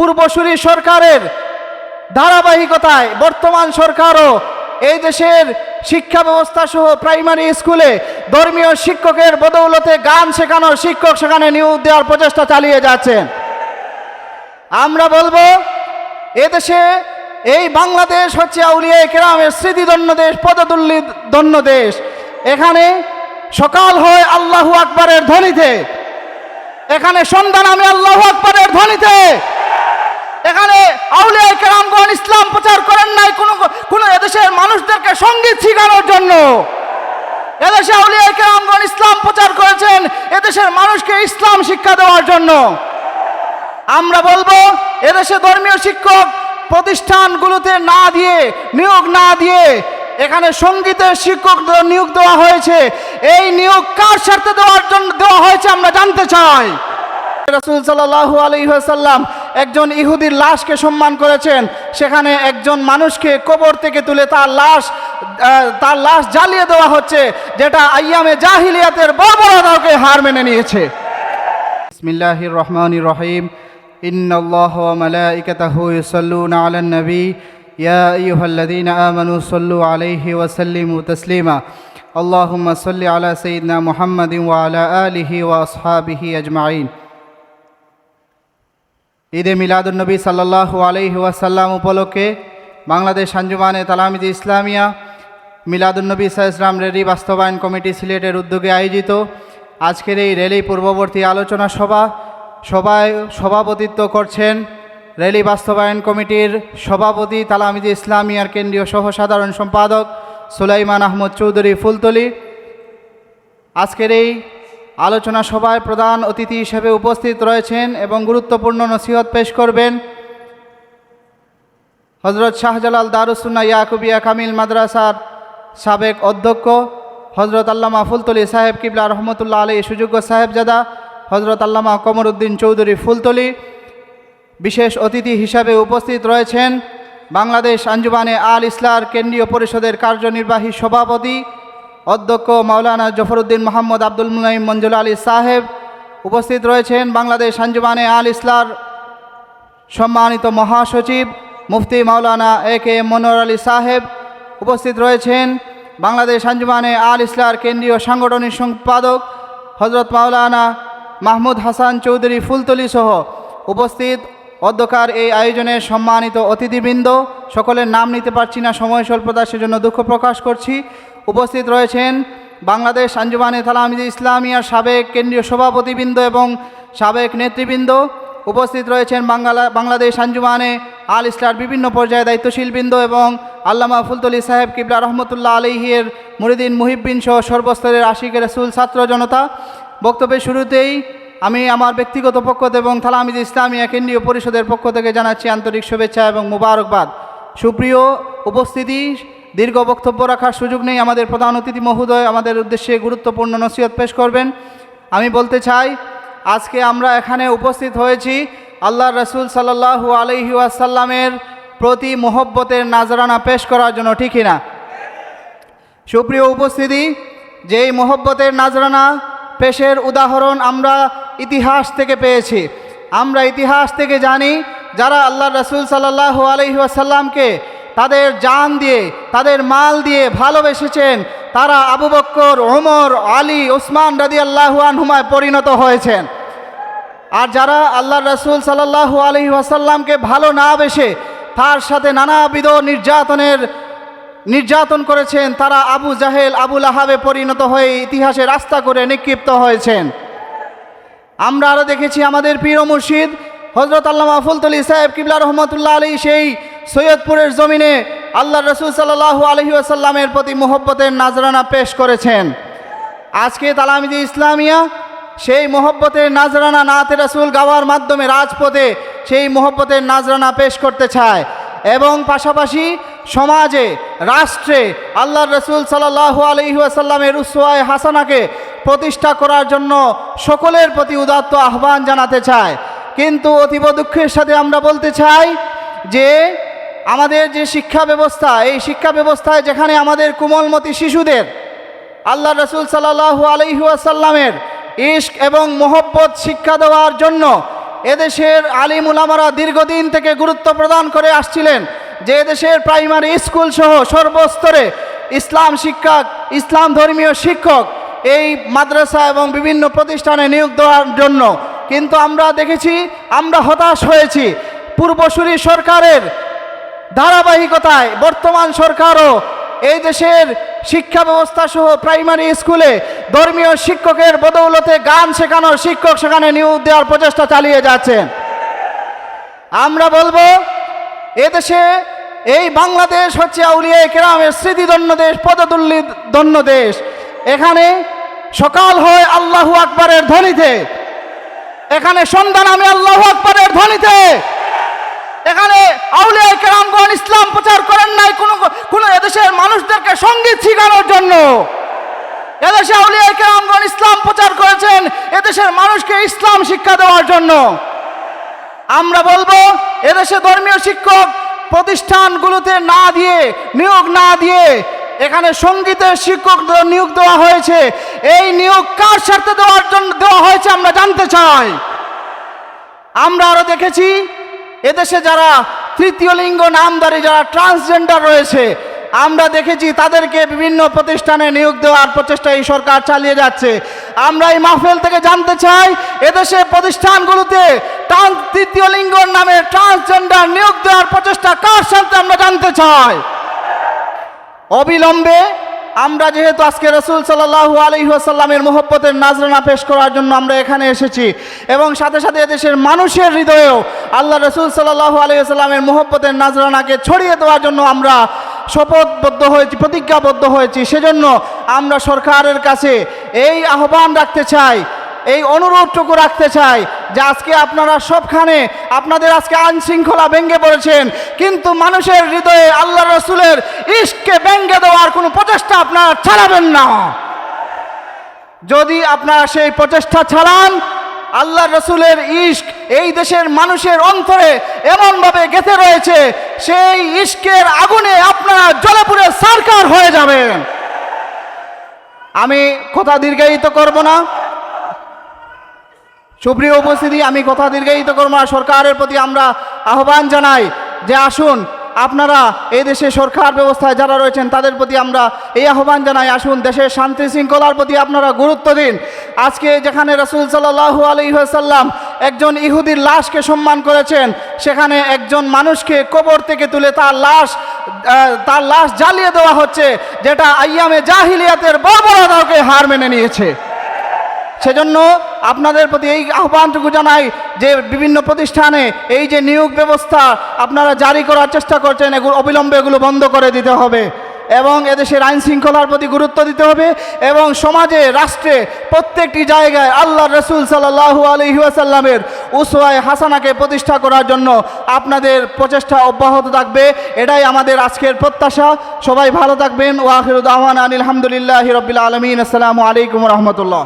পূর্বসূরি সরকারের ধারাবাহিকতায় বর্তমান সরকারও এই দেশের শিক্ষা ব্যবস্থা সহ প্রাইমারি স্কুলে ধর্মীয় শিক্ষকের বদৌলতে গান শেখানোর শিক্ষক সেখানে নিয়োগ দেওয়ার প্রচেষ্টা চালিয়ে যাচ্ছেন আমরা বলব, এদেশে এই বাংলাদেশ হচ্ছে আউলিয়া কেরামের স্মৃতিদন্য দেশ, পদতুল্লি দন্য দেশ। এখানে সকাল হয় আল্লাহু আকবরের ধ্বনিতে। এখানে সন্ধ্যা নামে আল্লাহু আকবরের ধ্বনিতে। এখানে আউলিয়া কেরামগণ ইসলাম প্রচার করেন নাই কোনো কোনো এদেশের মানুষদেরকে সংগীত শেখানোর জন্য। এদেশে আউলিয়া কেরামগণ ইসলাম প্রচার করেছেন এদেশের মানুষকে ইসলাম শিক্ষা দেওয়ার জন্য। আমরা বলব, এদেশে ধর্মীয় শিক্ষক প্রতিষ্ঠানগুলোতে না দিয়ে, নিয়োগ না দিয়ে এখানে সঙ্গীতের শিক্ষক নিয়োগ দেওয়া হয়েছে। এই নিয়োগ কার স্বার্থে দেওয়ার জন্য দেওয়া হয়েছে আমরা জানতে চাই। রাসুল সাল্লাহু আলহিহাসাল্লাম একজন ইহুদির লাশকে সম্মান করেছেন সেখানে একজন মানুষকে কবর থেকে তুলে তার লাশ আহ, তার লাশ জ্বালিয়ে দেওয়া হচ্ছে যেটা আইয়ামে জাহিলিয়াতের বর্বরতাকে হার মেনে নিয়েছে বিসমিল্লাহির রহমানির রহিম إن الله وملائكته يصلون على النبي يا أيها الذين آمنوا صلوا عليه وسلموا تسليما اللهم صل على سيدنا محمد وعلى آله وأصحابه أجمعين ঈদে মিলাদুলনবী সাল্লাহ আলহি উপলক্ষে বাংলাদেশ আঞ্জুমানে তালামিদ ইসলামিয়া মিলাদুলনবী ইসলাম রেলি বাস্তবায়ন কমিটি সিলেটের উদ্যোগে আয়োজিত আজকের এই রেলি পূর্ববর্তী আলোচনা সভা। সভায় সভাপতিত্ব করছেন রেলি বাস্তবায়ন কমিটির সভাপতি তালামিদ ইসলামিয়ার কেন্দ্রীয় সহ সাধারণ সম্পাদক সুলাইমান আহমদ চৌধুরী ফুলতলি। আজকের এই আলোচনা সভায় প্রধান অতিথি হিসেবে উপস্থিত রয়েছেন এবং গুরুত্বপূর্ণ নসিহত পেশ করবেন হজরত শাহজালাল দারুসুন্না ইয়াকুবিয়া কামিল মাদ্রাসার সাবেক অধ্যক্ষ হজরত আল্লামা ফুলতলি সাহেব কিবলা রহমতুল্লাহ আলী সুযোগ্য সাহেবজাদা, হজরত আল্লামা কমরুদ্দিন চৌধুরী ফুলতলি। বিশেষ অতিথি হিসাবে উপস্থিত রয়েছেন বাংলাদেশ আঞ্জুমানে আল ইসলার কেন্দ্রীয় পরিষদের কার্যনির্বাহী সভাপতি অধ্যক্ষ মাওলানা জফরউদ্দিন মোহাম্মদ আব্দুল মুলাইম মঞ্জুল আলী সাহেব উপস্থিত রয়েছেন বাংলাদেশ আঞ্জুমানে আল ইসলার সম্মানিত মহাসচিব মুফতি মাওলানা এ কে মনোয়ার আলী সাহেব উপস্থিত রয়েছেন বাংলাদেশ আঞ্জুমানে আল ইসলার কেন্দ্রীয় সাংগঠনিক সম্পাদক হজরত মাওলানা মাহমুদ হাসান চৌধুরী ফুলতলি সহ উপস্থিত অধ্যকার এই আয়োজনের সম্মানিত অতিথিবৃন্দ, সকলের নাম নিতে পারছি না, সময় স্বল্পতা সেজন্য দুঃখ প্রকাশ করছি। উপস্থিত রয়েছেন বাংলাদেশ আঞ্জুমানে তালামিদ ইসলামিয়ার সাবেক কেন্দ্রীয় সভাপতিবৃন্দ এবং সাবেক নেতৃবৃন্দ। উপস্থিত রয়েছেন বাংলা বাংলাদেশ আঞ্জুমানে আল ইসলার বিভিন্ন পর্যায়ে দায়িত্বশীলবৃন্দ এবং আল্লামা ফুলতলি সাহেব কিবলা রহমতুল্লাহ আলহির মুরিদিন মুহিব্বিন সহ সর্বস্তরের আশিক রসুল, ছাত্র জনতা। বক্তব্যের শুরুতেই আমি আমার ব্যক্তিগত পক্ষ থেকে এবং থালামিদ ইসলামিয়া কেন্দ্রীয় পরিষদের পক্ষ থেকে জানাচ্ছি আন্তরিক শুভেচ্ছা এবং মুবারকবাদ। সুপ্রিয় উপস্থিতি দীর্ঘ বক্তব্য রাখার সুযোগ নেই। আমাদের প্রধান অতিথি মহোদয় আমাদের উদ্দেশ্যে গুরুত্বপূর্ণ নসিহত পেশ করবেন। আমি বলতে চাই, আজকে আমরা এখানে উপস্থিত হয়েছি আল্লাহ রসুল সাল্লাহু আলহি আসাল্লামের প্রতি মোহব্বতের নাজরানা পেশ করার জন্য ঠিকই না সুপ্রিয় উপস্থিতি, যেই মোহব্বতের নাজরানা পেশের উদাহরণ আমরা ইতিহাস থেকে পেয়েছি। আমরা ইতিহাস থেকে জানি, যারা আল্লাহ রসুল সাল্লাহ আলহি আসাল্লামকে তাদের জান দিয়ে, তাদের মাল দিয়ে ভালোবেসেছেন। তারা আবু বক্কর, ওমর, আলী, ওসমান রাদি আল্লাহু আনহুমায় পরিণত হয়েছেন। আর যারা আল্লাহ রসুল সাল্লাহ আলহি আসাল্লামকে ভালো না বেসে তার সাথে নানাবিধ নির্যাতনের, নির্যাতন করেছেন, তারা আবু জাহেল আবুল আহাবে পরিণত হয়ে ইতিহাসে রাস্তা করে নিক্ষিপ্ত হয়েছেন। আমরা আরও দেখেছি আমাদের পীর মুর্শিদ হজরত আল্লামা ফুলতলি সাহেব কিবলা রহমতুল্লাহ আলী সেই সৈয়দপুরের জমিনে আল্লাহ রসুল সাল্লাহু আলহি আসাল্লামের প্রতি মোহব্বতের নাজরানা পেশ করেছেন। আজকে তালামিদি ইসলামিয়া সেই মোহব্বতের নাজরানা নাতে রসুল গাওয়ার মাধ্যমে রাজপথে সেই মোহব্বতের নাজরানা পেশ করতে চায় এবং পাশাপাশি সমাজে, রাষ্ট্রে আল্লাহ রসুল সাল্লাহ আলহিহাসাল্লামের উসওয়ায় হাসানাকে প্রতিষ্ঠা করার জন্য সকলের প্রতি উদাত্ত আহ্বান জানাতে চায়। কিন্তু অতীব দুঃখের সাথে আমরা বলতে চাই যে আমাদের যে শিক্ষা ব্যবস্থা, এই শিক্ষা ব্যবস্থায় যেখানে আমাদের কোমলমতি শিশুদের, আল্লাহ রসুল সাল্লাহু আলহিহাসাল্লামের ইশক এবং মোহব্বত শিক্ষা দেওয়ার জন্য এদেশের আলিম উলামারা দীর্ঘদিন থেকে গুরুত্ব প্রদান করে আসছিলেন যে এদেশের প্রাইমারি স্কুল সহ সর্বস্তরে ইসলাম শিক্ষক ইসলাম ধর্মীয় শিক্ষক এই মাদ্রাসা এবং বিভিন্ন প্রতিষ্ঠানে নিয়োগ দেওয়ার জন্য। কিন্তু আমরা দেখেছি, আমরা হতাশ হয়েছি। পূর্বসূরি সরকারের ধারাবাহিকতায় বর্তমান সরকারও এই দেশের শিক্ষা ব্যবস্থা সহ প্রাইমারি স্কুলে ধর্মীয় শিক্ষকের বদৌলতে গান শেখানোর শিক্ষক সেখানে নিয়োগ দেওয়ার প্রচেষ্টা চালিয়ে যাচ্ছেন আমরা বলব, এদেশে এই বাংলাদেশ হচ্ছে আউলিয়া কেরামের স্মৃতিদন্য দেশ, পদতুল্লি দন্য দেশ। এখানে সকাল হয় আল্লাহু আকবরের ধ্বনিতে। এখানে সন্ধ্যা নামে আল্লাহু আকবরের ধ্বনিতে। এখানে আউলিয়া কেরামগণ ইসলাম প্রচার করেন নাই কোনো কোনো এদেশের মানুষদেরকে সংগীত শেখানোর জন্য। এদেশে আউলিয়া কেরামগণ ইসলাম প্রচার করেছেন এদেশের মানুষকে ইসলাম শিক্ষা দেওয়ার জন্য। আমরা বলব, এদেশে ধর্মীয় শিক্ষক প্রতিষ্ঠানগুলোতে না দিয়ে, নিয়োগ না দিয়ে এখানে সঙ্গীতের শিক্ষক নিয়োগ দেওয়া হয়েছে। এই নিয়োগ কার স্বার্থে দেওয়ার জন্য দেওয়া হয়েছে আমরা জানতে চাই। আমরা আরও দেখেছি এদেশে যারা তৃতীয় লিঙ্গ নামধারী, যারা ট্রান্সজেন্ডার রয়েছে, আমরা দেখেছি তাদেরকে বিভিন্ন প্রতিষ্ঠানে নিয়োগ দেওয়ার প্রচেষ্টা এই সরকার চালিয়ে যাচ্ছে। আমরা এই মাহফিল থেকে জানতে চাই, এদেশে প্রতিষ্ঠানগুলোতে ট্রান্স তৃতীয় লিঙ্গর নামে ট্রান্সজেন্ডার নিয়োগ দেওয়ার প্রচেষ্টা কার সাথে আমরা জানতে চাই? অবিলম্বে আমরা যেহেতু আজকে রসুল সাল্লাহু আলহিহাসাল্লামের মোহব্বতের নাজরানা পেশ করার জন্য আমরা এখানে এসেছি, এবং সাথে সাথে এদেশের মানুষের হৃদয়েও আল্লাহ রসুল সাল্লাহু আলহিহাসাল্লামের মোহব্বতের নাজরানাকে ছড়িয়ে দেওয়ার জন্য আমরা শপথবদ্ধ হয়েছি, প্রতিজ্ঞাবদ্ধ হয়েছি। সেজন্য আমরা সরকারের কাছে এই আহ্বান রাখতে চাই, এই অনুরোধটুকু রাখতে চাই যে আজকে আপনারা সবখানে, আপনাদের আজকে আইন শৃঙ্খলা ভেঙে পড়েছেন, কিন্তু মানুষের হৃদয়ে আল্লাহ রসুলের ইশকে ভেঙে দেওয়ার কোনো প্রচেষ্টা আপনারা চালাবেন না। যদি আপনারা সেই প্রচেষ্টা চালান আল্লাহ রসুলের ইস্ক এই দেশের মানুষের অন্তরে এমনভাবে গেঁথে রয়েছে, সেই ইস্কের আগুনে আপনারা জলপুরে সরকার হয়ে যাবেন। আমি কথা দীর্ঘায়িত করব না। সুপ্রিয় উপস্থিতি, আমি কথা দীর্ঘায়িত করব না। সরকারের প্রতি আমরা আহ্বান জানাই যে আসুন আপনারা এই দেশে সরকার ব্যবস্থায় যারা রয়েছেন, তাদের প্রতি আমরা এই আহ্বান জানাই। আসুন, দেশের শান্তি শৃঙ্খলার প্রতি আপনারা গুরুত্ব দিন। আজকে যেখানে রসুল সাল্লাহু আলহিহাসাল্লাম একজন ইহুদির লাশকে সম্মান করেছেন, সেখানে একজন মানুষকে কবর থেকে তুলে তার লাশ তার লাশ জ্বালিয়ে দেওয়া হচ্ছে, যেটা আইয়ামে জাহিলিয়াতের বর্বরতাকে হার মেনে নিয়েছে। সেজন্য আপনাদের প্রতি এই আহ্বানটুকু জানাই যে বিভিন্ন প্রতিষ্ঠানে এই যে নিয়োগ ব্যবস্থা আপনারা জারি করার চেষ্টা করছেন, এগুলো অবিলম্বে এগুলো বন্ধ করে দিতে হবে এবং এদেশের আইন শৃঙ্খলার প্রতি গুরুত্ব দিতে হবে এবং সমাজে, রাষ্ট্রে প্রত্যেকটি জায়গায় আল্লাহ রসুল সাল্লাহু আলহিহাসাল্লামের উসওয়ায় হাসানাকে প্রতিষ্ঠা করার জন্য আপনাদের প্রচেষ্টা অব্যাহত থাকবে। এটাই আমাদের আজকের প্রত্যাশা। সবাই ভালো থাকবেন। ওয়াহিরুদ আহমান আলহামদুলিল্লাহ রবিল আলমিন। আসসালামু আলাইকুম রহমতুল্লাহ।